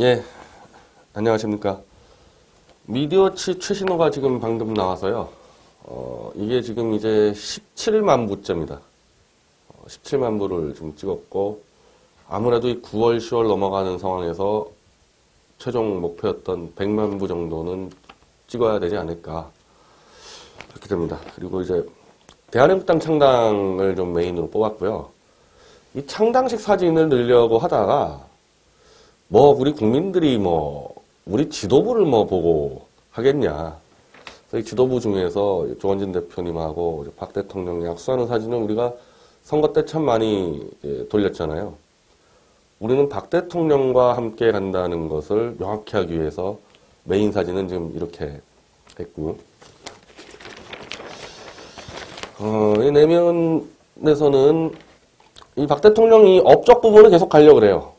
예, 안녕하십니까. 미디어치 최신호가 지금 방금 나와서요. 어, 이게 지금 이제 17만 부점이다. 어, 17만 부를 좀 찍었고, 아무래도 이 9월, 10월 넘어가는 상황에서 최종 목표였던 100만 부 정도는 찍어야 되지 않을까. 그렇게 됩니다. 그리고 이제 대한민국당 창당을 좀 메인으로 뽑았고요. 이 창당식 사진을 넣으려고 하다가 뭐 우리 국민들이 뭐 우리 지도부를 뭐 보고 하겠냐. 이 지도부 중에서 조원진 대표님하고 박 대통령이 약수하는 사진을 우리가 선거 때 참 많이 돌렸잖아요. 우리는 박 대통령과 함께 간다는 것을 명확히 하기 위해서 메인 사진은 지금 이렇게 했고, 어, 이 내면에서는 이 박 대통령이 업적 부분을 계속 가려고 그래요.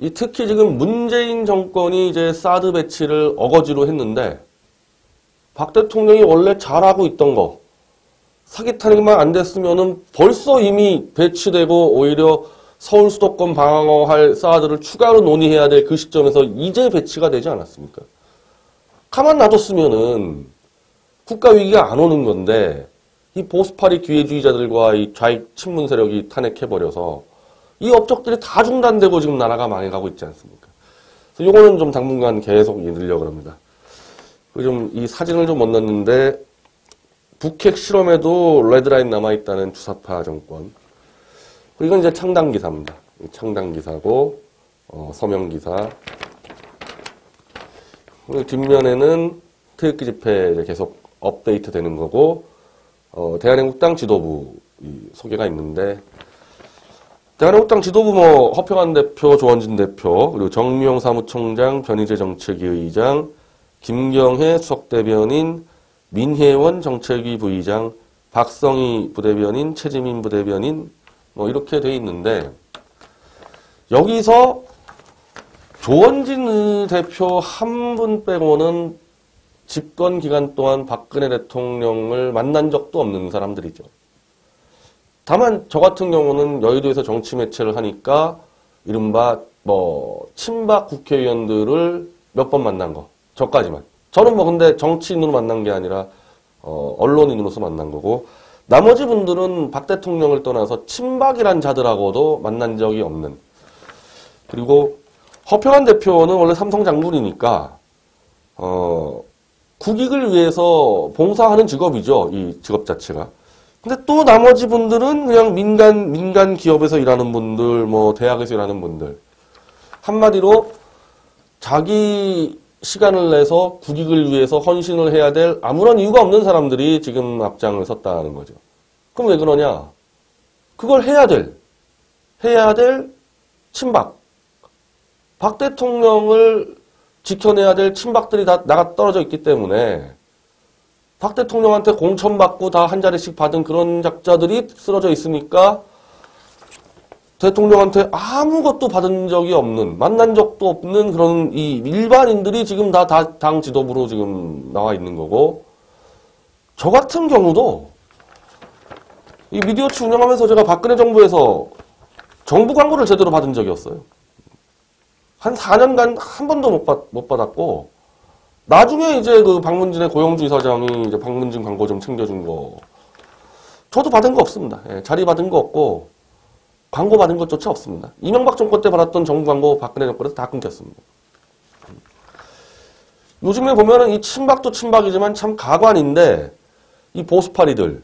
이 특히 지금 문재인 정권이 이제 사드 배치를 어거지로 했는데 박 대통령이 원래 잘하고 있던 거 사기 타령만 안 됐으면은 벌써 이미 배치되고 오히려 서울 수도권 방어할 사드를 추가로 논의해야 될 그 시점에서 이제 배치가 되지 않았습니까? 가만 놔뒀으면은 국가 위기가 안 오는 건데 이 보수파리 기회주의자들과 이 좌익 친문 세력이 탄핵해버려서 이 업적들이 다 중단되고 지금 나라가 망해가고 있지 않습니까? 그래서 요거는 좀 당분간 계속 읽으려고 합니다. 좀 이 사진을 좀 못 넣었는데 북핵 실험에도 레드라인 남아있다는 주사파 정권. 이건 이제 창당 기사입니다. 창당 기사고 어, 서명 기사. 뒷면에는 트위크 집회 계속 업데이트 되는 거고 어, 대한민국당 지도부 소개가 있는데 대한민국당 지도부 뭐 허평한 대표, 조원진 대표, 그리고 정미용 사무총장, 변희재 정책위 의장, 김경혜 수석대변인, 민혜원 정책위 부의장, 박성희 부대변인, 최지민 부대변인 뭐 이렇게 돼 있는데 여기서 조원진 대표 한 분 빼고는 집권 기간 동안 박근혜 대통령을 만난 적도 없는 사람들이죠. 다만 저 같은 경우는 여의도에서 정치 매체를 하니까 이른바 뭐 친박 국회의원들을 몇 번 만난 거 저까지만. 저는 뭐 근데 정치인으로 만난 게 아니라 어, 언론인으로서 만난 거고 나머지 분들은 박 대통령을 떠나서 친박이란 자들하고도 만난 적이 없는. 그리고 허평한 대표는 원래 삼성 장군이니까 어, 국익을 위해서 봉사하는 직업이죠 이 직업 자체가 근데 또 나머지 분들은 그냥 민간, 민간 기업에서 일하는 분들, 뭐, 대학에서 일하는 분들. 한마디로 자기 시간을 내서 국익을 위해서 헌신을 해야 될 아무런 이유가 없는 사람들이 지금 앞장을 섰다는 거죠. 그럼 왜 그러냐? 그걸 해야 될, 해야 될 친박. 박 대통령을 지켜내야 될 친박들이 다 나가 떨어져 있기 때문에 박 대통령한테 공천 받고 다 한 자리씩 받은 그런 작자들이 쓰러져 있으니까 대통령한테 아무것도 받은 적이 없는, 만난 적도 없는 그런 이 일반인들이 지금 다 당 지도부로 지금 나와 있는 거고, 저 같은 경우도 이 미디어치 운영하면서 제가 박근혜 정부에서 정부 광고를 제대로 받은 적이 없어요. 한 4년간 한 번도 못, 받, 못 받았고, 나중에 이제 그 박문진의 고영주 이사장이 이제 박문진 광고 좀 챙겨준 거. 저도 받은 거 없습니다. 예, 자리 받은 거 없고, 광고 받은 것조차 없습니다. 이명박 정권 때 받았던 정부 광고 박근혜 정권에서 다 끊겼습니다. 요즘에 보면은 이 친박도 친박이지만 참 가관인데, 이 보수파리들,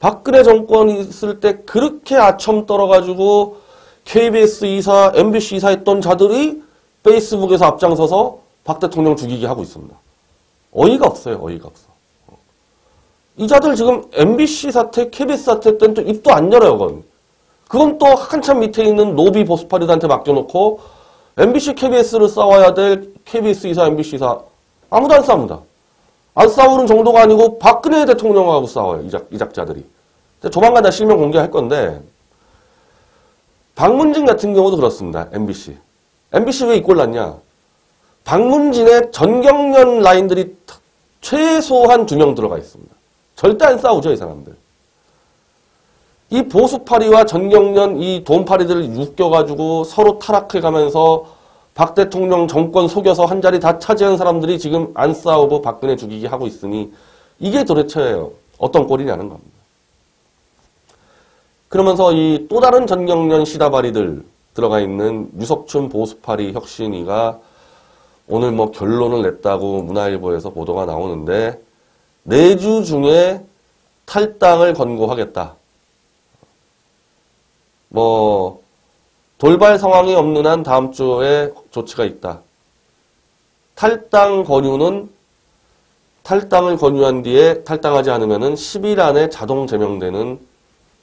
박근혜 정권이 있을 때 그렇게 아첨 떨어가지고 KBS 이사, MBC 이사 했던 자들이 페이스북에서 앞장서서 박 대통령 죽이기 하고 있습니다. 어이가 없어요. 어이가 없어. 이 자들 지금 MBC 사태, KBS 사태 때는 또 입도 안 열어요. 그건. 그건 또 한참 밑에 있는 노비 보수파리들한테 맡겨놓고 MBC, KBS를 싸워야 될 KBS 이사, MBC 이사 아무도 안 싸웁니다. 안 싸우는 정도가 아니고 박근혜 대통령하고 싸워요. 이, 작, 이 작자들이. 조만간 다 실명 공개할 건데 박문진 같은 경우도 그렇습니다. MBC. MBC 왜 이꼴 났냐? 박문진의 전경련 라인들이 최소한 두 명 들어가 있습니다. 절대 안 싸우죠, 이 사람들. 이 보수파리와 전경련 이 돈파리들을 묶여가지고 서로 타락해 가면서 박 대통령 정권 속여서 한 자리 다 차지한 사람들이 지금 안 싸우고 박근혜 죽이기 하고 있으니 이게 도대체 어떤 꼴이냐는 겁니다. 그러면서 이 또 다른 전경련 시다바리들 들어가 있는 유석춘 보수파리 혁신이가 오늘 뭐 결론을 냈다고 문화일보에서 보도가 나오는데 내주 중에 탈당을 권고하겠다. 뭐 돌발 상황이 없는 한 다음 주에 조치가 있다. 탈당 권유는 탈당을 권유한 뒤에 탈당하지 않으면 10일 안에 자동 제명되는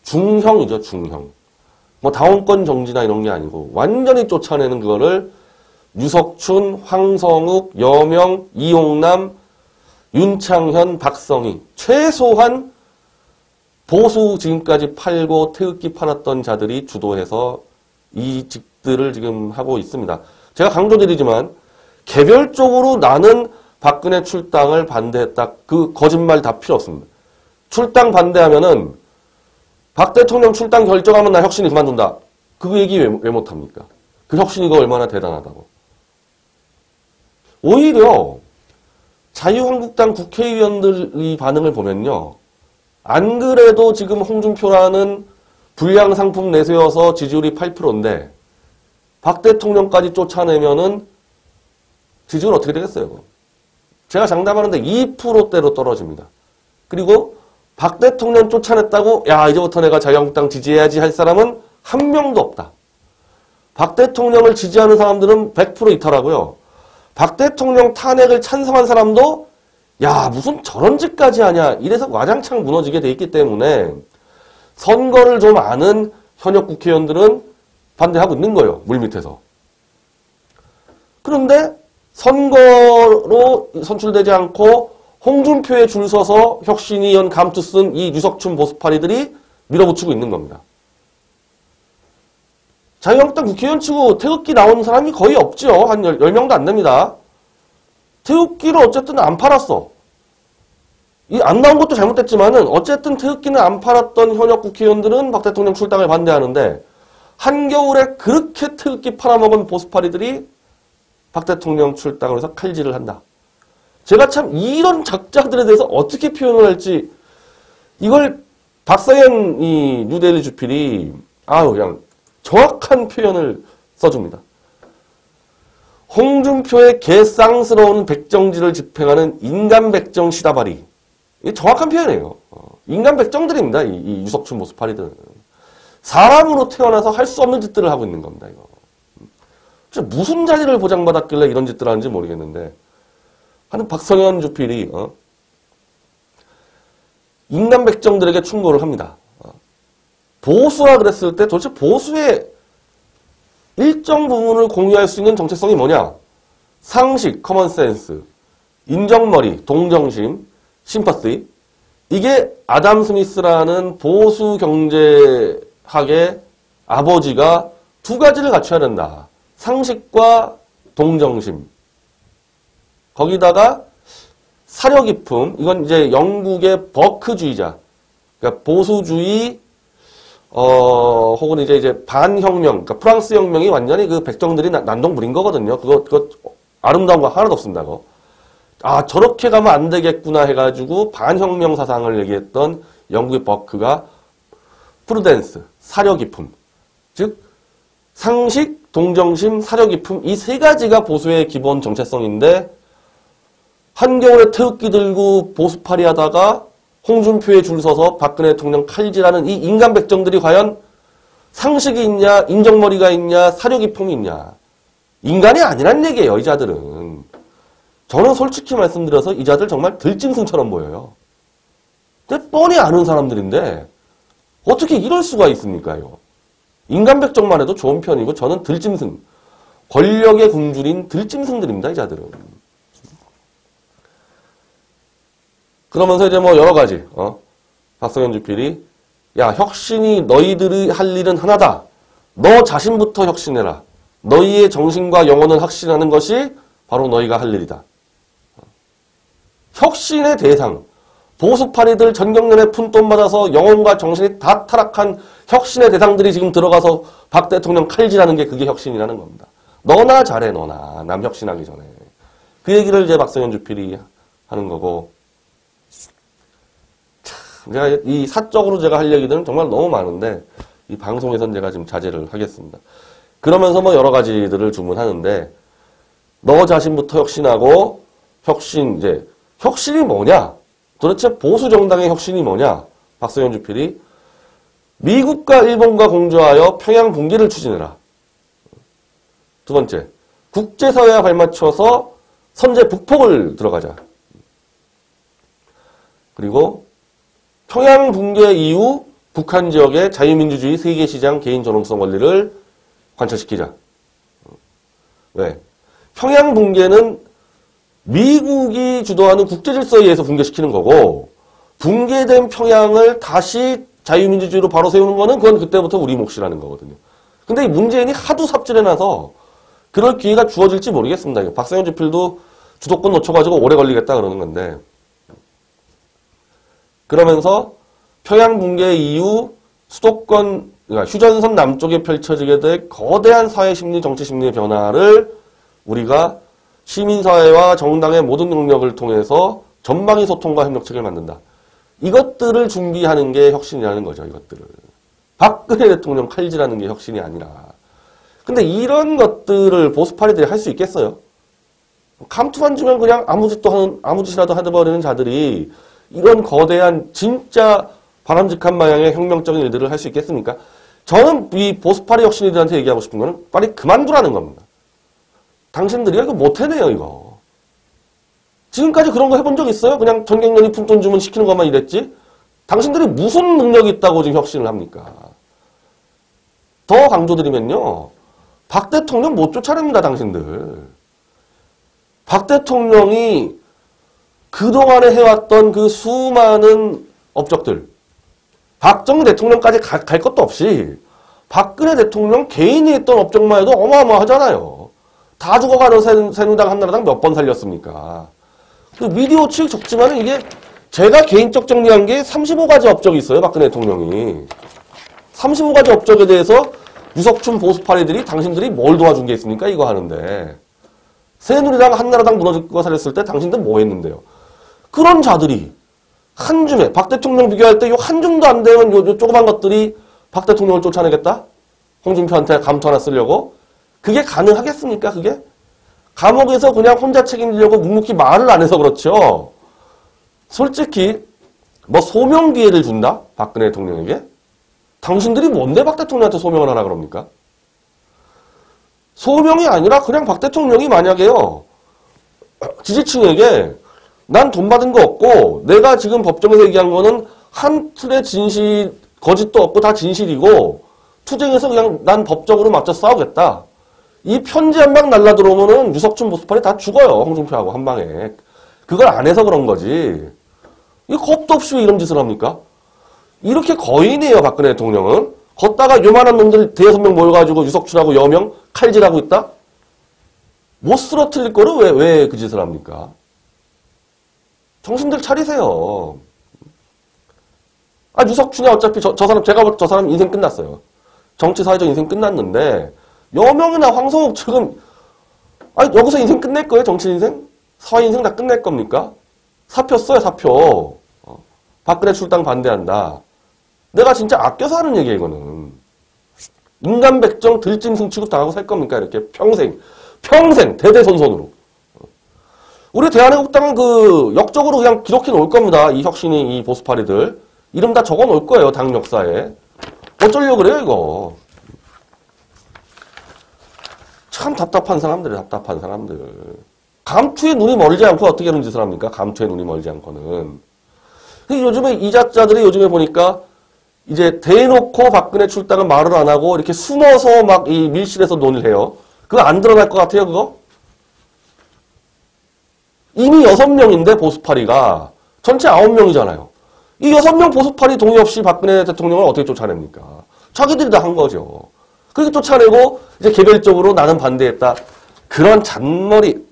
중형이죠, 중형. 뭐 당원권 정지나 이런 게 아니고 완전히 쫓아내는 그거를 유석춘, 황성욱, 여명, 이용남, 윤창현, 박성희 최소한 보수 지금까지 팔고 태극기 팔았던 자들이 주도해서 이 직들을 지금 하고 있습니다. 제가 강조드리지만 개별적으로 나는 박근혜 출당을 반대했다. 그 거짓말 다 필요 없습니다. 출당 반대하면은 박 대통령 출당 결정하면 나 혁신이 그만둔다. 그 얘기 왜, 왜 못합니까? 그 혁신이가 얼마나 대단하다고. 오히려 자유한국당 국회의원들의 반응을 보면요. 안 그래도 지금 홍준표라는 불량 상품 내세워서 지지율이 8%인데 박 대통령까지 쫓아내면은 지지율 어떻게 되겠어요? 제가 장담하는데 2%대로 떨어집니다. 그리고 박 대통령 쫓아냈다고 야 이제부터 내가 자유한국당 지지해야지 할 사람은 한 명도 없다. 박 대통령을 지지하는 사람들은 100% 이탈하고요. 박 대통령 탄핵을 찬성한 사람도 야 무슨 저런 짓까지 하냐 이래서 와장창 무너지게 돼 있기 때문에 선거를 좀 아는 현역 국회의원들은 반대하고 있는 거예요. 물밑에서. 그런데 선거로 선출되지 않고 홍준표에 줄 서서 혁신위원 감투 쓴 이 유석춘 보수파리들이 밀어붙이고 있는 겁니다. 자유한국당 국회의원 치고 태극기 나온 사람이 거의 없죠. 한 10, 명도 안 됩니다. 태극기를 어쨌든 안 팔았어. 이 안 나온 것도 잘못됐지만은 어쨌든 태극기는 안 팔았던 현역 국회의원들은 박 대통령 출당을 반대하는데 한겨울에 그렇게 태극기 팔아먹은 보수파리들이 박 대통령 출당을 해서 칼질을 한다. 제가 참 이런 작자들에 대해서 어떻게 표현을 할지 이걸 박사현 이 뉴델리 주필이 아유 그냥 정확한 표현을 써줍니다. 홍준표의 개쌍스러운 백정지를 집행하는 인간 백정 시다바리. 이게 정확한 표현이에요. 어, 인간 백정들입니다. 이, 이 유석춘 모습파리들은. 사람으로 태어나서 할 수 없는 짓들을 하고 있는 겁니다. 이거. 무슨 자리를 보장받았길래 이런 짓들을 하는지 모르겠는데 하는 박성현 주필이 어? 인간 백정들에게 충고를 합니다. 어? 보수라 그랬을 때 도대체 보수의 일정 부분을 공유할 수 있는 정체성이 뭐냐? 상식, 커먼센스, 인정머리, 동정심, 심파시 이게 아담 스미스라는 보수 경제학의 아버지가 두 가지를 갖춰야 된다. 상식과 동정심. 거기다가 사려 깊음. 이건 이제 영국의 버크주의자. 그러니까 보수주의 어, 혹은 이제 이제 반혁명, 그러니까 프랑스 혁명이 완전히 그 백정들이 난동 부린 거거든요. 그거, 그거 아름다운 거 하나도 없습니다. 그 아, 저렇게 가면 안 되겠구나 해가지고 반혁명 사상을 얘기했던 영국의 버크가 프루덴스, 사려 깊음. 즉, 상식, 동정심, 사려 깊음 이 세 가지가 보수의 기본 정체성인데 한겨울에 태극기 들고 보수파리 하다가 홍준표에 줄 서서 박근혜 대통령 칼질하는 이 인간 백정들이 과연 상식이 있냐, 인정머리가 있냐, 사려 깊음이 있냐. 인간이 아니란 얘기예요, 이 자들은. 저는 솔직히 말씀드려서 이 자들 정말 들짐승처럼 보여요. 근데 뻔히 아는 사람들인데 어떻게 이럴 수가 있습니까요? 인간 백정만 해도 좋은 편이고 저는 들짐승, 권력의 굶주린 들짐승들입니다, 이 자들은. 그러면서 이제 뭐 여러 가지, 어? 박성현 주필이, 야, 혁신이 너희들이 할 일은 하나다. 너 자신부터 혁신해라. 너희의 정신과 영혼을 확신하는 것이 바로 너희가 할 일이다. 혁신의 대상, 보수파리들 전경련의 푼돈 받아서 영혼과 정신이 다 타락한 혁신의 대상들이 지금 들어가서 박 대통령 칼질하는 게 그게 혁신이라는 겁니다. 너나 잘해 너나 남 혁신하기 전에 그 얘기를 이제 박성현 주필이 하는 거고 참, 제가 이 사적으로 제가 할 얘기들은 정말 너무 많은데 이 방송에선 제가 지금 자제를 하겠습니다. 그러면서 뭐 여러 가지들을 주문하는데 너 자신부터 혁신하고 혁신 이제 혁신이 뭐냐? 도대체 보수 정당의 혁신이 뭐냐? 박성현 주필이 미국과 일본과 공조하여 평양 붕괴를 추진해라. 두 번째, 국제사회와 발맞춰서 선제 북폭을 들어가자. 그리고 평양 붕괴 이후 북한 지역의 자유민주주의 세계 시장 개인 전용성 원리를 관철시키자. 왜? 평양 붕괴는 미국이 주도하는 국제 질서에 의해서 붕괴시키는 거고 붕괴된 평양을 다시 자유민주주의로 바로 세우는 거는 그건 그때부터 우리 몫이라는 거거든요. 근데 이 문재인이 하도 삽질해놔서 그럴 기회가 주어질지 모르겠습니다. 박상현 주필도 주도권 놓쳐가지고 오래 걸리겠다 그러는 건데 그러면서 평양 붕괴 이후 수도권 그러니까 휴전선 남쪽에 펼쳐지게 될 거대한 사회 심리 정치 심리의 변화를 우리가 시민사회와 정당의 모든 능력을 통해서 전방위 소통과 협력책을 만든다. 이것들을 준비하는 게 혁신이라는 거죠. 이것들을. 박근혜 대통령 칼질하는 게 혁신이 아니라. 근데 이런 것들을 보수파리들이 할 수 있겠어요? 감투만 주면 그냥 아무 짓도 하는, 아무 짓이라도 해버리는 자들이 이런 거대한 진짜 바람직한 방향의 혁명적인 일들을 할 수 있겠습니까? 저는 이 보수파리 혁신이들한테 얘기하고 싶은 거는 빨리 그만두라는 겁니다. 당신들이 이거 못해내요, 이거. 지금까지 그런 거 해본 적 있어요? 그냥 전경련이 푼돈 주문 시키는 것만 이랬지? 당신들이 무슨 능력이 있다고 지금 혁신을 합니까? 더 강조드리면요. 박 대통령 못 쫓아냅니다, 당신들. 박 대통령이 그동안에 해왔던 그 수많은 업적들, 박정희 대통령까지 가, 갈 것도 없이 박근혜 대통령 개인이 했던 업적만 해도 어마어마하잖아요. 다 죽어가는 새누당 한나라당 몇 번 살렸습니까? 그 미디어 측 적지만 이게 제가 개인적 정리한 게 35가지 업적이 있어요. 박근혜 대통령이. 35가지 업적에 대해서 유석춘 보수파리들이 당신들이 뭘 도와준 게 있습니까? 이거 하는데. 새누리당 한나라당 무너지고 살렸을 때 당신들 뭐 했는데요? 그런 자들이 한 줌에 박 대통령 비교할 때 요 한 줌도 안 되는 요, 요 조그만 것들이 박 대통령을 쫓아내겠다? 홍준표한테 감투 하나 쓰려고? 그게 가능하겠습니까? 그게? 감옥에서 그냥 혼자 책임지려고 묵묵히 말을 안 해서 그렇죠. 솔직히 뭐 소명 기회를 준다? 박근혜 대통령에게? 당신들이 뭔데 박 대통령한테 소명을 하라 그럽니까? 소명이 아니라 그냥 박 대통령이 만약에요. 지지층에게 난 돈 받은 거 없고 내가 지금 법정에서 얘기한 거는 한 틀의 진실 거짓도 없고 다 진실이고 투쟁에서 그냥 난 법적으로 맞춰 싸우겠다. 이 편지 한 방 날라 들어오면은 유석춘 보수파리 다 죽어요. 홍준표하고 한 방에. 그걸 안 해서 그런 거지. 이 겁도 없이 왜 이런 짓을 합니까? 이렇게 거인이에요, 박근혜 대통령은. 걷다가 요만한 놈들 대여섯 명 모여가지고 유석춘하고 여명 칼질하고 있다? 못 쓰러뜨릴 거를 왜, 왜 그 짓을 합니까? 정신들 차리세요. 아, 유석춘이 어차피 저, 저 사람, 제가 볼저 사람 인생 끝났어요. 정치 사회적 인생 끝났는데, 여명이나 황성욱 지금, 아니, 여기서 인생 끝낼 거예요, 정치 인생? 사회 인생 다 끝낼 겁니까? 사표 써요, 사표. 어. 박근혜 출당 반대한다. 내가 진짜 아껴서 하는 얘기야, 이거는. 인간 백정 들짐승 취급 당하고 살 겁니까? 이렇게 평생. 평생, 대대손손으로. 우리 대한민국당은 그 역적으로 그냥 기록해 놓을 겁니다. 이 혁신이, 이 보수파리들. 이름 다 적어 놓을 거예요, 당 역사에. 어쩌려고 그래요, 이거. 참 답답한 사람들이 답답한 사람들. 감투에 눈이 멀지 않고 어떻게 그런 짓을 합니까? 감투에 눈이 멀지 않고는. 요즘에 이자자들이 요즘에 보니까 이제 대놓고 박근혜 출당은 말을 안 하고 이렇게 숨어서 막 이 밀실에서 논의를 해요. 그거 안 드러날 것 같아요, 그거? 이미 여섯 명인데 보수파리가 전체 아홉 명이잖아요. 이 여섯 명 보수파리 동의 없이 박근혜 대통령을 어떻게 쫓아냅니까? 자기들이 다 한 거죠. 그렇게 쫓아내고 이제 개별적으로 나는 반대했다. 그런 잔머리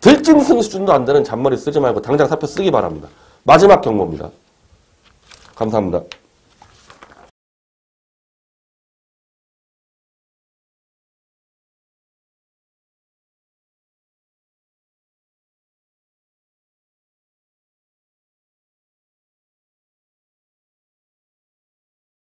들짐승 수준도 안 되는 잔머리 쓰지 말고 당장 사표 쓰기 바랍니다. 마지막 경고입니다. 감사합니다.